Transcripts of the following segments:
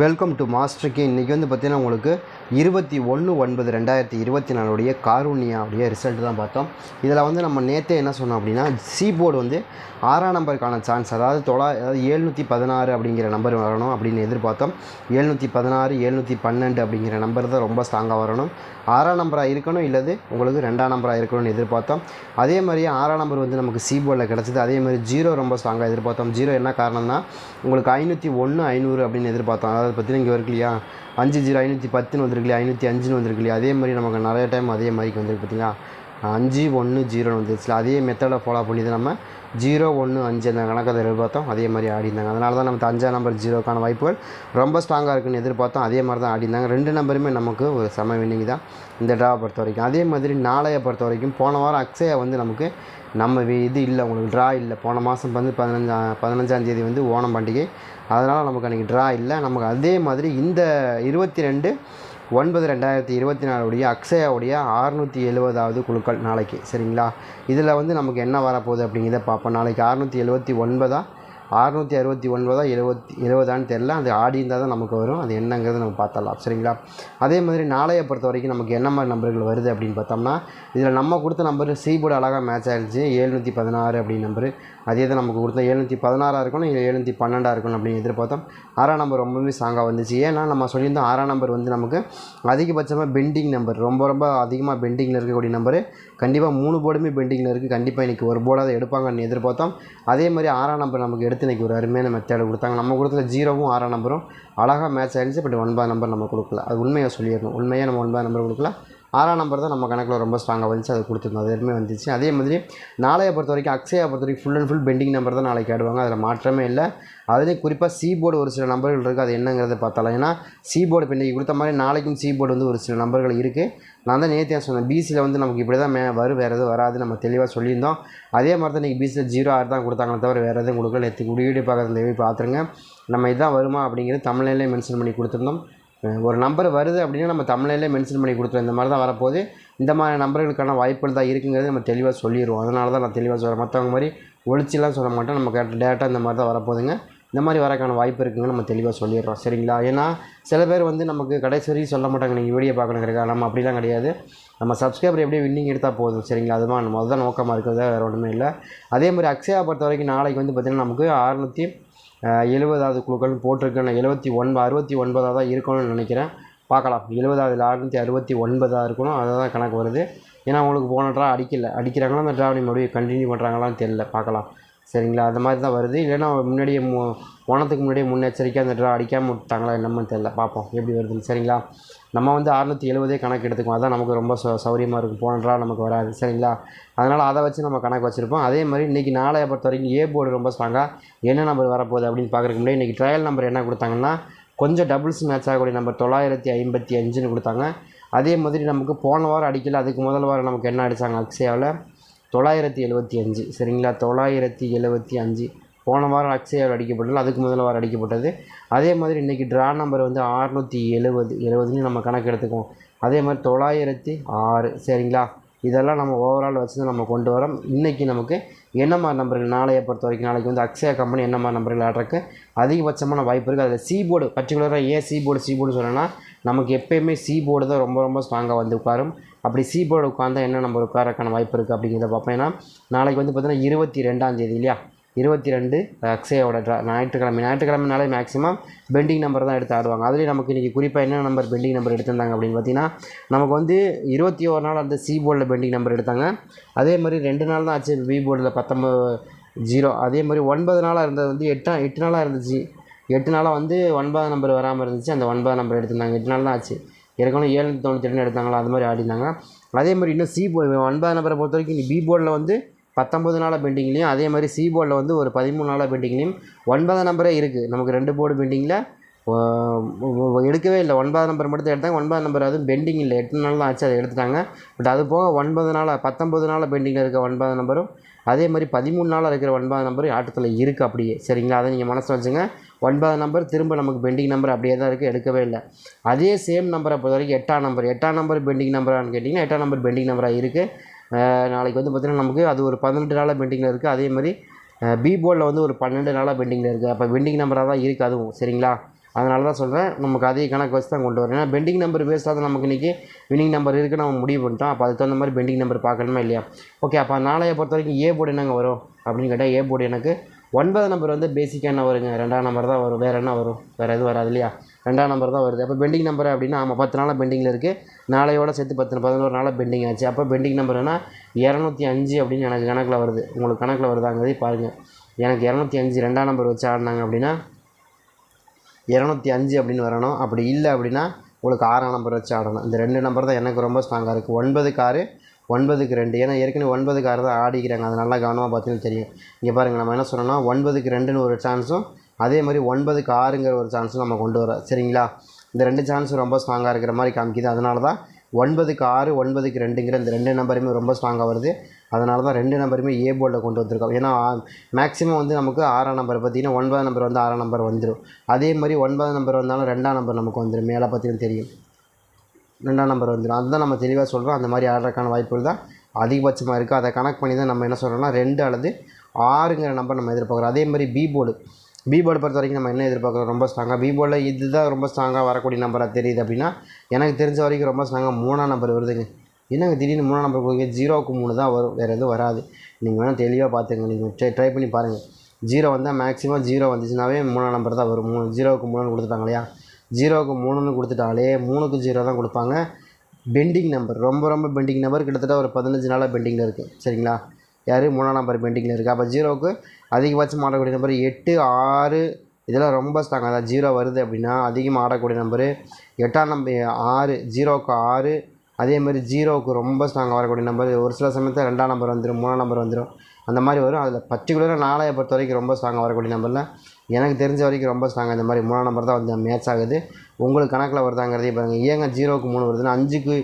Welcome to master K இன்றைக்கி வந்து பார்த்திங்கன்னா உங்களுக்கு இருபத்தி ஒன்று ஒன்பது ரெண்டாயிரத்தி இருபத்தி நாலுடைய காரூனியாவுடைய ரிசல்ட் தான் பார்த்தோம். இதில் வந்து நம்ம நேற்றே என்ன சொன்னோம் அப்படின்னா சி போர்டு வந்து ஆறாம் நம்பருக்கான சான்ஸ் அதாவது தொள்ளா அதாவது ஏழ்நூற்றி பதினாறு அப்படிங்கிற நம்பர் வரணும் அப்படின்னு எதிர்பார்த்தோம். ஏழ்நூற்றி பதினாறு ஏழ்நூற்றி பன்னெண்டு அப்படிங்கிற நம்பர் தான் ரொம்ப ஸ்ட்ராங்காக வரணும். ஆறாம் நம்பராக இருக்கணும் இல்லது உங்களுக்கு ரெண்டாம் நம்பராக இருக்கணும்னு எதிர்பார்த்தோம். அதே மாதிரியே ஆறாம் நம்பர் வந்து நமக்கு சி போர்டில் கிடச்சிது. அதே மாதிரி ஜீரோ ரொம்ப ஸ்ட்ராங்காக எதிர்பார்த்தோம். ஜீரோ என்ன காரணம்னா உங்களுக்கு ஐநூற்றி ஒன்று ஐநூறு அப்படின்னு எதிர்பார்த்தோம். அதை பார்த்தீங்கன்னா இங்கே இருக்கு இல்லையா? அஞ்சு ஜீரோ ஐநூற்றி பத்துன்னு வந்திருக்கு இல்லையா? ஐநூற்றி அஞ்சுன்னு வந்திருக்கு இல்லையா? அதே மாதிரி நமக்கு நிறைய டைம் அதே மாதிரிக்கு வந்திருக்கு பார்த்தீங்களா? அஞ்சு ஒன்று ஜீரோன்னு வந்துருச்சுல அதே மெத்தடை ஃபாலோ பண்ணி தான் நம்ம ஜீரோ ஒன்று அஞ்சு அந்த கணக்கை எதிர்பார்த்தோம். அதே மாதிரி ஆடிருந்தாங்க அதனால தான் நமக்கு அஞ்சாம் நம்பர் ஜீரோக்கான வாய்ப்புகள் ரொம்ப ஸ்ட்ராங்காக இருக்குன்னு எதிர்பார்த்தோம். அதே மாதிரி தான் ஆடிருந்தாங்க ரெண்டு நம்பருமே நமக்கு ஒரு செம வின்னிங் தான். இந்த ட்ராவை பொறுத்த வரைக்கும். அதே மாதிரி நாளையை பொறுத்த வரைக்கும் போன வாரம் அக்ஷயா வந்து நமக்கு நம்ம இது இல்லை உங்களுக்கு ட்ரா இல்லை. போன மாதம் வந்து பதினஞ்சா பதினஞ்சாம் தேதி வந்து ஓணம் பண்டிகை. அதனால் நமக்கு அன்றைக்கி ட்ரா இல்லை. நமக்கு அதே மாதிரி இந்த இருபத்தி ரெண்டு ஒன்பது ரெண்டாயிரத்தி இருபத்தி நாலுடைய அக்ஷயாவுடைய அறுநூற்றி எழுபதாவது குழுக்கள் நாளைக்கு. சரிங்களா? இதில் வந்து நமக்கு என்ன வரப்போகுது அப்படிங்கிறத பார்ப்போம். நாளைக்கு அறுநூற்றி எழுபத்தி ஒன்பதாக அறுநூற்றி அறுபத்தி ஒன்பதா எழுபத்தி எழுபதான்னு தெரில அது ஆடி இருந்தால் தான் நமக்கு வரும். அது என்னங்கிறது நம்ம பார்த்தரலாம் சரிங்களா? அதே மாதிரி நாளையை பொறுத்த வரைக்கும் நமக்கு என்ன மாதிரி நம்பர்கள் வருது அப்படின்னு பார்த்தோம்னா இதில் நம்ம கொடுத்த நம்பர் சீபோர்டு அழகாக மேட்ச் ஆகிடுச்சு ஏழ்நூற்றி பதினாறு அப்படின்னு நம்பரு. அதே தான் நமக்கு கொடுத்தா எழுநூற்றி பதினாறாக இருக்கணும் இல்லை எழுநூற்றி பன்னெண்டாக இருக்கணும் அப்படின்னு எதிர்பார்த்தோம். ஆறாம் நம்பர் ரொம்பவே ஸ்ட்ராங்காக வந்துச்சு. ஏன்னா நம்ம சொல்லியிருந்தோம் ஆறாம் நம்பர் வந்து நமக்கு அதிகபட்சமாக பெண்டிங் நம்பர் ரொம்ப ரொம்ப அதிகமாக பெண்டிங்கில் இருக்கக்கூடிய நம்பரு கண்டிப்பாக மூணு போர்டுமே பெண்டிங்கில் இருக்குது கண்டிப்பாக இன்றைக்கி ஒரு போர்டாவது எடுப்பாங்கன்னு எதிர்பார்த்தோம். அதே மாதிரி ஆறாம் நம்பர் நமக்கு எடுத்து இன்றைக்கி ஒரு அருமையான மெத்தேடு கொடுத்தாங்க. நம்ம கொடுத்த ஜீரோவும் ஆறாம் நம்பரும் அழகாக மேட்ச் ஆகிடுச்சு பட் ஒன்பது நம்பர் நம்ம கொடுக்கல. அது உண்மையாக சொல்லிடணும். உண்மையாக நம்ம ஒன்பது நம்பர் கொடுக்கல? ஆறாம் நம்பர் தான் நம்ம கணக்கில் ரொம்ப ஸ்ட்ராங்காக வந்துச்சு. அது கொடுத்துருந்தோம். அது எதுவுமே வந்துச்சு. அதே மாதிரி நாளையை பொறுத்த வரைக்கும் அக்ஸையை பொறுத்த வரைக்கும் full and full pending number தான் நாளைக்கு ஆடுவாங்க அதில் மாற்றமே இல்லை. அதுலேயும் குறிப்பாக சி போர்டு ஒரு சில நம்பர்கள் இருக்குது அது என்னங்கிறத பார்த்தாலும் ஏன்னா சி போர்டு இப்போ இன்றைக்கி கொடுத்த மாதிரி நாளைக்கும் சி போர்டு வந்து ஒரு சில நம்பர்கள் இருக்குது நான் தான் நேற்று சொன்னேன். பிசியில் வந்து நமக்கு இப்படி தான் மே வரும் வேறு எதுவும் வராது நம்ம தெளிவாக சொல்லியிருந்தோம். அதே மாதிரி தான் இன்றைக்கி பிசியில் ஜீரோ ஆறு தான் கொடுத்தாங்களே தவிர வேறு எதுவும் கொடுக்கல. நேற்று வீடியோ பார்க்குறது பார்த்துருங்க. நம்ம இதுதான் வருமா அப்படிங்கிறது தமிழ்லேயே மென்ஷன் பண்ணி கொடுத்துருந்தோம். ஒரு நம்பர் வருது அப்படின்னா நம்ம தமிழ்லேயே மென்ஷன் பண்ணி கொடுத்துருவோம் இந்த மாதிரி தான் வரப்போகுது. இந்த மாதிரி நம்பர்களுக்கான வாய்ப்புகள் தான் இருக்குங்கிறது நம்ம தெளிவாக சொல்லிடுவோம் அதனால தான் நான் தெளிவாக சொல்கிறேன் மற்றவங்க மாதிரி ஒழிச்சிலாம் சொல்ல மாட்டோம். நம்ம கேட்ட டேட்டா இந்த மாதிரி தான் வரப்போதுங்க இந்த மாதிரி வரக்கான வாய்ப்பு இருக்குங்க நம்ம தெளிவாக சொல்லிடுறோம். சரிங்களா? ஏன்னா சில பேர் வந்து நமக்கு கடைசி வரைக்கும் சொல்ல மாட்டாங்க. நீங்கள் வீடியோ பார்க்கணுங்கிறக்கா நம்ம அப்படிலாம் கிடையாது. நம்ம சப்ஸ்கிரைபர் எப்படியே வின்னிங் எடுத்தால் போதும். சரிங்களா? அதுதான் நம்ம அதுதான் நோக்கமாக இருக்கிறது வேறு ஒன்றுமே இல்லை. அதே மாதிரி அக்ஷயா பொறுத்த வரைக்கும் நாளைக்கு வந்து பார்த்திங்கன்னா நமக்கு அறுநூற்றி எழுபதாவது குழுக்கள் போட்டிருக்கேன் எழுபத்தி ஒன்பது அறுபத்தி ஒன்பதாக தான் இருக்கணும்னு நினைக்கிறேன். பார்க்கலாம். எழுபதாவது அறுநூற்றி அறுபத்தி ஒன்பதாக இருக்கணும். அதை தான் கணக்கு வருது. ஏன்னா அவங்களுக்கு போன ட்ரா அடிக்கல. அடிக்கிறாங்களா? அந்த ட்ராவலிங் மறுபடியும் கண்டினியூ பண்ணுறாங்களான்னு தெரில பார்க்கலாம். சரிங்களா? அந்த மாதிரி தான் வருது. இல்லைன்னா முன்னாடியே மு ஓணத்துக்கு முன்னாடியே முன்னெச்சரிக்கையாக அந்த ட்ரா அடிக்காமல் விட்டாங்களா என்னன்னு தெரில பார்ப்போம் எப்படி வருதுன்னு. சரிங்களா? நம்ம வந்து அறுநூற்றி எழுபதே கணக்கு எடுத்துக்குவோம். அதான் நமக்கு ரொம்ப சௌ சௌரியமாக இருக்கும். போன ட்ரா நமக்கு வராது. சரிங்களா? அதனால் அதை வச்சு நம்ம கணக்கு வச்சுருப்போம். அதே மாதிரி இன்றைக்கி நாளைய பொறுத்த வரைக்கும் ஏ போர்டு ரொம்ப ஸ்ட்ராங்காக என்ன நம்பர் வரப்போகுது அப்படின்னு பார்க்குறக்கு முன்னாடி இன்றைக்கி ட்ரையல் நம்பர் என்ன கொடுத்தாங்கன்னா கொஞ்சம் டபுள்ஸ் மேட்ச் ஆகக்கூடிய நம்பர் தொள்ளாயிரத்தி ஐம்பத்தி அஞ்சுன்னு கொடுத்தாங்க. அதே மாதிரி நமக்கு போன வாரம் அடிக்கல அதுக்கு முதல் வாரம் நமக்கு என்ன அடித்தாங்க அக்ஷயாவில்? தொள்ளாயிரத்தி எழுபத்தி அஞ்சு சரிங்களா? தொள்ளாயிரத்தி எழுபத்தி அஞ்சு. போன வாரம் அக்ஷயாவில் அடிக்கப்பட்டது அதுக்கு முதல் வாரம் அடிக்கப்பட்டது. அதே மாதிரி இன்றைக்கி ட்ரா நம்பர் வந்து அறுநூற்றி எழுபது எழுபதுன்னு நம்ம கணக்கு எடுத்துக்குவோம். அதே மாதிரி தொள்ளாயிரத்தி ஆறு சரிங்களா? இதெல்லாம் நம்ம ஓவரால் வச்சு தான் நம்ம கொண்டு வரோம். இன்றைக்கி நமக்கு என்ன மாதிரி நம்பர்கள் நாளையை பொறுத்த வரைக்கும் நாளைக்கு வந்து அக்ஷயா கம்பெனி என்ன மாதிரி நம்பர்கள் ஆடுறதுக்கு அதிகபட்சமான வாய்ப்பு இருக்குது அதில் சி போர்டு பர்டிகுலராக ஏன் சி போர்டு சி போர்டு நமக்கு எப்போயுமே சி போர்டு தான் ரொம்ப ரொம்ப ஸ்ட்ராங்காக வந்து உட்காரும். அப்படி சி போர்டு உட்காந்தா என்ன நம்ம உட்காரக்கான வாய்ப்பு இருக்குது அப்படிங்கிறத பார்ப்போம். ஏன்னா நாளைக்கு வந்து பார்த்தீங்கன்னா இருபத்தி ரெண்டாம் தேதி இல்லையா? இருபத்தி ரெண்டு அக்ஷயோட ட்ரா ஞாயிற்றுக்கிழமை. ஞாயிற்றுக்கிழமைனாலே மேக்ஸிமம் பெண்டிங் நம்பர் தான் எடுத்து ஆடுவாங்க. அதுலேயும் நமக்கு இன்றைக்கி குறிப்பாக என்ன நம்பர் பெண்டிங் நம்பர் எடுத்திருந்தாங்க அப்படின்னு பார்த்தீங்கன்னா நமக்கு வந்து இருபத்தி ஒரு நாள் அந்த சி போர்டில் பெண்டிங் நம்பர் எடுத்தாங்க. அதே மாதிரி ரெண்டு நாள் தான் ஆச்சு பி போர்டில் பத்தொம்பது ஜீரோ. அதே மாதிரி ஒன்பது நாளாக இருந்தது வந்து எட்டா எட்டு நாளாக இருந்துச்சு. எட்டு நாளாக வந்து ஒன்பதாம் நம்பர் வராமல் இருந்துச்சு. அந்த ஒன்பதாம் நம்பர் எடுத்திருந்தாங்க. எட்டு நாள் தான் ஆச்சு. ஏற்கனவே ஏழு தொண்ணூற்றி ரெண்டு எடுத்தாங்களா? அது மாதிரி ஆடினாங்க அதே மாதிரி இன்னும் சி போர்டு ஒன்பதாம் நம்பரை பொறுத்த வரைக்கும் பி போர்டில் வந்து பத்தொம்பது நாளாக பெண்டிங்லேயும் அதே மாதிரி சி போர்டில் வந்து ஒரு பதிமூணு நாளாக பெண்டிங்லேயும் ஒன்பதாம் நம்பரே இருக்குது நமக்கு ரெண்டு போர்டு பெண்டிங்கில் எடுக்கவே இல்லை. ஒன்பதாம் நம்பர் மட்டும் தான் எடுத்தாங்க. ஒன்பதாம் நம்பர் அதுவும் பெண்டிங் இல்லை. எட்டு நாள் தான் ஆச்சு அதை எடுத்துட்டாங்க. பட் அது போக ஒன்பது நாளாக பத்தொம்பது நாளாக பெண்டிங்கில் இருக்க ஒன்பதாம் நம்பரும் அதே மாதிரி பதிமூணு நாளாக இருக்கிற ஒன்பதாம் நம்பரும் ஆட்டத்தில் இருக்குது அப்படியே. சரிங்களா? அதை நீங்கள் மனசு வச்சுங்க. ஒன்பதாம் நம்பர் திரும்ப நமக்கு பெண்டிங் நம்பர் அப்படியே தான் இருக்குது எடுக்கவே இல்லை. அதே சேம் நம்பரை பொறுத்த வரைக்கும் எட்டாம் நம்பர் எட்டாம் நம்பர் பெண்டிங் நம்பரான்னு கேட்டிங்கன்னா எட்டாம் நம்பர் பெண்டிங் நம்பராக இருக்குது நாளைக்கு வந்து பார்த்திங்கன்னா நமக்கு அது ஒரு பதினெட்டு நாளாக பெண்டிங்கில் இருக்குது அதே மாதிரி பி போர்டில் வந்து ஒரு பன்னெண்டு நாளாக பெண்டிங்கில் இருக்குது அப்போ பெண்டிங் நம்பராக தான் இருக்குது அதுவும் சரிங்களா? அதனால தான் சொல்கிறேன் நமக்கு அதே கணக்கு வச்சு தான் கொண்டு வரேன் ஏன்னா பெண்டிங் நம்பர் பேஸ்டாக தான் நமக்கு இன்றைக்கி வினிங் நம்பர் இருக்குது நம்ம முடிவு பண்ணிட்டோம். அப்போ அதுக்கு தகுந்த மாதிரி பெண்டிங் நம்பர் பார்க்கணுமா இல்லையா? ஓகே அப்போ நாளைய பொறுத்த வரைக்கும் ஏ போர்டு என்னங்க வரும் அப்படின்னு கேட்டால் ஏ போர்டு எனக்கு ஒன்பது நம்பர் வந்து பேசிக்காக என்ன வருங்க ரெண்டாம் நம்பர் தான் வரும். வேறு என்ன வரும்? வேறு எதுவும் வராது இல்லையா? ரெண்டாம் நம்பர் தான் வருது. அப்போ பெண்டிங் நம்பர் அப்படின்னா ஆமாம் பத்து நாளாக பெண்டிங்கில் இருக்குது நாளையோட சேர்த்து பத்து பதினோரு நாளாக பெண்டிங் ஆச்சு. அப்போ பெண்டிங் நம்பர்னா இரநூத்தி அஞ்சு அப்படின்னு எனக்கு கணக்கில் வருது. உங்களுக்கு கணக்கில் வருதாங்கிறதே பாருங்கள் எனக்கு இரநூத்தி அஞ்சு ரெண்டாம் நம்பர் வச்சு ஆடினாங்க அப்படின்னா இரநூத்தி அஞ்சு அப்படின்னு வரணும். அப்படி இல்லை அப்படின்னா உங்களுக்கு ஆறாம் நம்பர் வச்சு ஆடணும். இந்த ரெண்டு நம்பர் தான் எனக்கு ரொம்ப ஸ்ட்ராங்காக இருக்குது ஒன்பது காரு ஒன்பதுக்கு ரெண்டு. ஏன்னா ஏற்கனவே ஒன்பதுக்கு ஆறு தான் ஆடிக்கிறாங்க. அது நல்லா கவனமாக பார்த்தீங்கன்னா தெரியும். இங்கே பாருங்கள் நம்ம என்ன சொன்னோம்னா ஒன்பதுக்கு ரெண்டுன்னு ஒரு சான்ஸும் அதே மாதிரி ஒன்பதுக்கு ஆறுங்கிற ஒரு சான்ஸும் நம்ம கொண்டு வரோம் சரிங்களா? இந்த ரெண்டு சான்ஸும் ரொம்ப ஸ்ட்ராங்காக இருக்கிற மாதிரி காமிக்குது. அதனால தான் ஒன்பதுக்கு ஆறு ஒன்பதுக்கு ரெண்டுங்கிற இந்த ரெண்டு நம்பருமே ரொம்ப ஸ்ட்ராங்காக வருது. அதனால தான் ரெண்டு நம்பருமே ஏ போர்டில் கொண்டு வந்திருக்கோம். ஏன்னா மேக்ஸிமம் வந்து நமக்கு ஆறாம் நம்பர் பார்த்தீங்கன்னா ஒன்பதாம் நம்பர் வந்து ஆறாம் நம்பர் வந்துடும் அதே மாதிரி ஒன்பதாம் நம்பர் வந்தாலும் ரெண்டாம் நம்பர் நமக்கு வந்துடும் மேலே பார்த்தீங்கன்னா தெரியும். ரெண்டாம் நம்பர் வந்துடும் அதுதான் நம்ம தெளிவாக சொல்கிறோம் அந்த மாதிரி ஆடுறதுக்கான வாய்ப்புகள் தான் அதிகபட்சமாக இருக்குது அதை கணக்கு பண்ணி தான் நம்ம என்ன சொல்கிறோம்னா ரெண்டு அல்லது ஆறுங்கிற நம்பர் நம்ம எதிர்பார்க்குறோம். அதே மாதிரி பி போர்டு பி போர்டு பொறுத்த வரைக்கும் நம்ம என்ன எதிர்பார்க்குறோம்? ரொம்ப ஸ்ட்ராங்காக பி போர்டில் இதுதான் ரொம்ப ஸ்ட்ராங்காக வரக்கூடிய நம்பராக தெரியுது அப்படின்னா எனக்கு தெரிஞ்ச வரைக்கும் ரொம்ப ஸ்ட்ராங்காக மூணாம் நம்பர் வருதுங்க. என்னங்க திடீர்னு மூணாம் நம்பர் கொடுங்க ஜீரோவுக்கு மூணு தான் வரும். வேறு எதுவும் வராது. நீங்கள் வேணால் தெளிவாக பார்த்துங்க நீங்கள் ட்ரை ட்ரை பண்ணி பாருங்கள் ஜீரோ வந்தால் மேக்ஸிமம் ஜீரோ வந்துச்சுனாவே மூணாம் நம்பர் தான் வரும். மூணு ஜீரோவுக்கு மூணுன்னு கொடுத்துட்டாங்க இல்லையா? ஜீரோவுக்கு மூணுன்னு கொடுத்துட்டாலே மூணுக்கு ஜீரோ தான் கொடுப்பாங்க. பெண்டிங் நம்பர் ரொம்ப ரொம்ப பெண்டிங் நம்பர். கிட்டத்தட்ட ஒரு பதினஞ்சு நாளாக பெண்டிங்கில் இருக்குது சரிங்களா? யார்? மூணாம் நம்பர் பெண்டிங்கில் இருக்குது அப்போ ஜீரோவுக்கு அதிகபட்சம் ஆடக்கூடிய நம்பர் எட்டு ஆறு. இதெல்லாம் ரொம்ப ஸ்ட்ராங் அதாவது ஜீரோ வருது அப்படின்னா அதிகமாக ஆடக்கூடிய நம்பரு எட்டாம் நம்பர் ஆறு. ஜீரோவுக்கு ஆறு. அதே மாதிரி ஜீரோவுக்கு ரொம்ப ஸ்ட்ராங்காக வரக்கூடிய நம்பர் ஒரு சில சமயத்தில் ரெண்டாம் நம்பர் வந்துடும் மூணாம் நம்பர் வந்துடும் அந்த மாதிரி வரும். அதில் பர்டிகுலராக நாளைய பொறுத்த வரைக்கும் ரொம்ப ஸ்ட்ராங்காக வரக்கூடிய நம்பரில் எனக்கு தெரிஞ்ச வரைக்கும் ரொம்ப ஸ்ட்ராங்காக இந்த மாதிரி மூணாம் நம்பர் தான் வந்து மேட்ச் ஆகுது. உங்களுக்கு கணக்கில் வருதாங்கிறதே பாருங்கள் ஏங்க ஜீரோவுக்கு மூணு வருதுன்னா அஞ்சுக்கு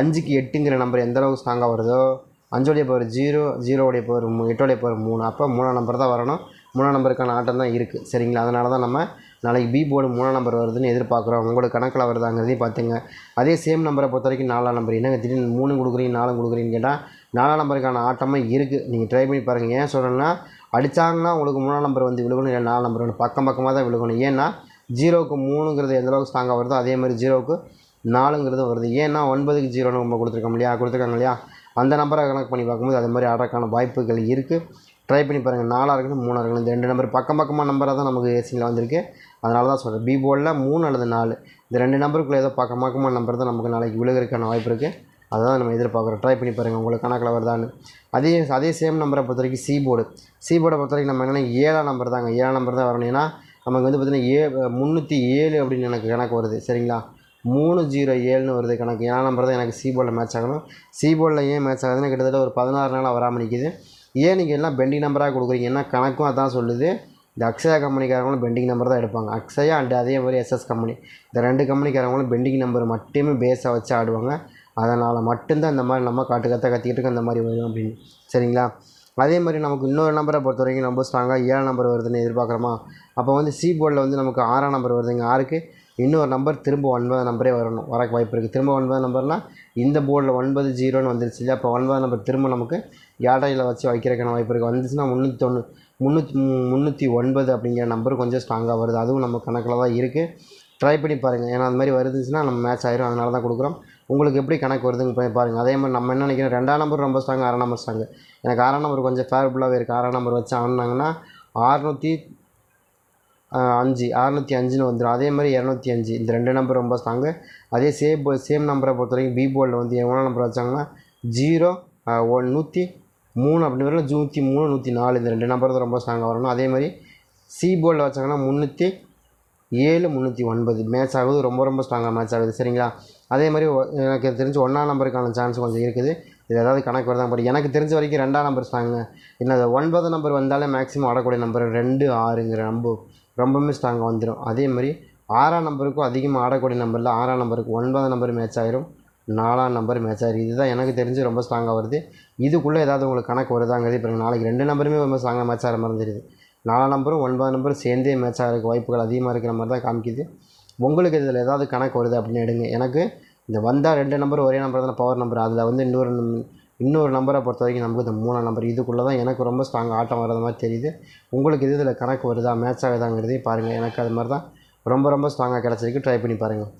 அஞ்சுக்கு எட்டுங்கிற நம்பர் எந்த அளவுக்கு ஸ்ட்ராங்காக வருதோ அஞ்சோடைய பவர் ஜீரோ ஜீரோவுடைய பவர் மூ எட்டோடைய பவர் மூணு. அப்போ மூணாம் நம்பர் தான் வரணும். மூணாம் நம்பருக்கான ஆட்டம் தான் இருக்குது சரிங்களா? அதனால தான் நம்ம நாளைக்கு பி போர்டு மூணாம் நம்பர் வருதுன்னு எதிர்பார்க்குறோம். உங்களுக்கு கணக்கில் வருதாங்கிறதையும் பார்த்துங்க அதே சேம் நம்பரை பொறுத்த வரைக்கும் நாலாம் நம்பர் என்னங்க திடீர்னு மூணு கொடுக்குறீங்க நாலும் கொடுக்குறீங்கன்னு கேட்டால் நாலாம் நம்பருக்கான ஆட்டமாக இருக்குது நீங்கள் ட்ரை பண்ணி பாருங்கள் ஏன் சொல்கிறேன்னா அடித்தாங்கன்னா உங்களுக்கு மூணாம் நம்பர் வந்து விழுகணும் இல்லை நாலாம் நம்பர் வந்து பக்கம் பக்கமாக தான் விழுகணும். ஏன்னா ஜீரோவுக்கு மூணுங்கிறது எந்த அளவுக்கு ஸ்ட்ராங்காக வருதோ அதே மாதிரி ஜீரோவுக்கு நாலுங்கிறது வருது. ஏன்னா ஒன்பதுக்கு ஜீரோன்னு நம்ம கொடுத்துருக்கோம் இல்லையா? கொடுத்துருக்காங்க இல்லையா? அந்த நம்பரை கணக்கு பண்ணி பார்க்கும்போது அது மாதிரி ஆடுறதுக்கான வாய்ப்புகள் இருக்குது ட்ரை பண்ணி பாருங்கள் நாலாக இருக்கணும் மூணாக இருக்கணும். இந்த ரெண்டு நம்பர் பக்கம் பக்கமாக நம்பராக தான் நமக்கு ஏசியில் வந்திருக்கு. அதனால தான் சொல்கிறேன் பி போர்டில் மூணு அல்லது நாலு. இந்த ரெண்டு நம்பருக்குள்ளே ஏதோ பக்கம் பக்கமாக நம்பர் தான் நமக்கு நாளைக்கு விழுகிறதுக்கான வாய்ப்பு இருக்குது அதுதான் நம்ம எதிர்பார்க்குறோம். ட்ரை பண்ணி பாருங்கள் உங்களுக்கு கணக்கில் வருதான்னு. அதே அதே சேம் நம்பரை பொறுத்த வரைக்கும் சி போர்டு சி போர்டை பொறுத்த வரைக்கும் நம்ம என்னென்னா ஏழாம் நம்பர் தாங்க. ஏழாம் நம்பர் தான் வரணும். ஏன்னா நமக்கு வந்து பார்த்திங்கன்னா ஏ முந்நூற்றி ஏழு அப்படின்னு எனக்கு கணக்கு வருது. சரிங்களா? மூணு ஜீரோ ஏழுன்னு வருது கணக்கு. ஏழாம் நம்பர் தான் எனக்கு சி போர்டில் மேட்ச் ஆகணும். சி போர்டில் ஏன் மேட்ச் ஆகுதுன்னு கிட்டத்தட்ட ஒரு பதினாறு நாளாக வராமல் நிற்கிது ஏன் நீங்கள் எல்லாம் பெண்டிங் நம்பராக கொடுக்குறீங்க? ஏன்னா கணக்கும் அதான் சொல்லுது. இந்த அக்ஷயா கம்பெனிக்காரங்களும் பெண்டிங் நம்பர் தான் எடுப்பாங்க. அக்ஷயா அண்ட் அதே மாதிரி எஸ்எஸ் கம்பெனி. இந்த ரெண்டு கம்பெனிக்காரங்களும் பெண்டிங் நம்பர் மட்டுமே பேஸாக வச்சு ஆடுவாங்க. அதனால் மட்டும்தான் இந்த மாதிரி நம்ம காட்டு கற்ற கத்திக்கிட்டு இருக்க இந்த மாதிரி வரும் அப்படின்னு. சரிங்களா? அதே மாதிரி நமக்கு இன்னொரு நம்பரை பொறுத்த வரைக்கும் ரொம்ப ஸ்ட்ராங்காக ஏழு நம்பர் வருதுன்னு எதிர்பார்க்குறோமா? அப்போ வந்து சி போர்டில் வந்து நமக்கு ஆறாம் நம்பர் வருதுங்க ஆறுக்கு இன்னொரு நம்பர் திரும்ப ஒன்பது நம்பரே வரணும். வரக்கு வாய்ப்பு இருக்குது திரும்ப ஒன்பது நம்பர்னால் இந்த போர்டில் ஒன்பது ஜீரோன்னு வந்துருச்சு இல்லையா? அப்போ ஒன்பது நம்பர் திரும்ப நமக்கு ஏடையில் வச்சு வைக்கிறக்கான வாய்ப்பு இருக்குது வந்துச்சுன்னா முந்நூற்றி தொண்ணூ முந்நூற்றி முந்நூற்றி ஒன்பது அப்படிங்கிற நம்பர் கொஞ்சம் ஸ்ட்ராங்காக வருது. அதுவும் நம்ம கணக்கில் தான் இருக்குது ட்ரை பண்ணி பாருங்கள் ஏன்னா அந்த மாதிரி வருதுச்சுன்னா நம்ம மேட்ச் ஆயிரும். அதனால தான் கொடுக்குறோம். உங்களுக்கு எப்படி கணக்கு வருதுங்க போய் பாருங்கள் அதே மாதிரி நம்ம என்ன நினைக்கிறோம்? ரெண்டாம் நம்பர் ரொம்ப ஸ்ட்ராங் ஆறாம் நம்பர் ஸ்ட்ராங்கு எனக்கு ஆறாம் நம்பர் கொஞ்சம் ஃபேவரபுளாகவே இருக்குது ஆறாம் நம்பர் வச்சு ஆனாங்கன்னா அறநூற்றி அஞ்சு அறநூற்றி அஞ்சுன்னு வந்துடும் அதே மாதிரி இரநூத்தி அஞ்சு. இந்த ரெண்டு நம்பர் ரொம்ப ஸ்ட்ராங்கு அதே சேம் சேம் நம்பரை பொறுத்த வரைக்கும் பி போர்டில் வந்து எவ்வளோ நம்பர் வச்சாங்கன்னா ஜீரோ ஒன் நூற்றி மூணு அப்படி வரல. நூற்றி மூணு நூற்றி நாலு இந்த ரெண்டு நம்பர் தான் ரொம்ப ஸ்ட்ராங்காக வரணும். அதே மாதிரி சி போர்டில் வச்சாங்கன்னா முந்நூற்றி ஏழு முந்நூற்றி ஒன்பது. மேட்ச் ஆகுது. ரொம்ப ரொம்ப ஸ்ட்ராங்காக மேட்ச் ஆகுது. சரிங்களா? அதே மாதிரி எனக்கு தெரிஞ்சு ஒன்றாம் நம்பருக்கான சான்ஸ் கொஞ்சம் இருக்குது. இது ஏதாவது கணக்கு வருதான் பட் எனக்கு தெரிஞ்ச வரைக்கும் ரெண்டாம் நம்பர் ஸ்ட்ராங்க என்ன ஒன்பது நம்பர் வந்தாலே மேக்ஸிமம் ஆடக்கூடிய நம்பர் ரெண்டு ஆறுங்கிற ரொம்ப ரொம்பவுமே ஸ்ட்ராங்காக வந்துடும் அதே மாதிரி ஆறாம் நம்பருக்கும் அதிகமாக ஆடக்கூடிய நம்பரில் ஆறாம் நம்பருக்கு ஒன்பதாம் நம்பர் மேட்ச் ஆயிரும். நாலாம் நம்பர் மேட்ச் ஆகிரும் இதுதான் எனக்கு தெரிஞ்சு ரொம்ப ஸ்ட்ராங்காக வருது. இதுக்குள்ளே ஏதாவது உங்களுக்கு கணக்கு வருதாங்கிறது இப்போ நாளைக்கு ரெண்டு நம்பருமே ரொம்ப ஸ்ட்ராங்காக மேட்ச் ஆகிற மாதிரி தெரியுது. நாலாம் நம்பரும் ஒன்பதாம் நம்பரும் சேர்ந்தே மேட்ச் ஆகிறதுக்கு வாய்ப்புகள் அதிகமாக இருக்கிற மாதிரி தான் காமிக்குது. உங்களுக்கு இதில் ஏதாவது கணக்கு வருது அப்படின்னு எடுங்க. எனக்கு இந்த வந்தால் ரெண்டு நம்பர் ஒரே நம்பர் தானே பவர் நம்பர் அதில் வந்து இன்னொரு இன்னொரு நம்பரை பொறுத்த வரைக்கும் நமக்கு இந்த மூணாம் நம்பர் இதுக்குள்ளே தான் எனக்கு ரொம்ப ஸ்ட்ராங் ஆட்டம் வர்றது மாதிரி தெரியுது. உங்களுக்கு இது இதில் கணக்கு வருதா மேட்ச் ஆகுதாங்கிறதையும் பாருங்கள் எனக்கு அது மாதிரி தான் ரொம்ப ரொம்ப ஸ்ட்ராங்காக கிடச்சிருக்கு. ட்ரை பண்ணி பாருங்கள்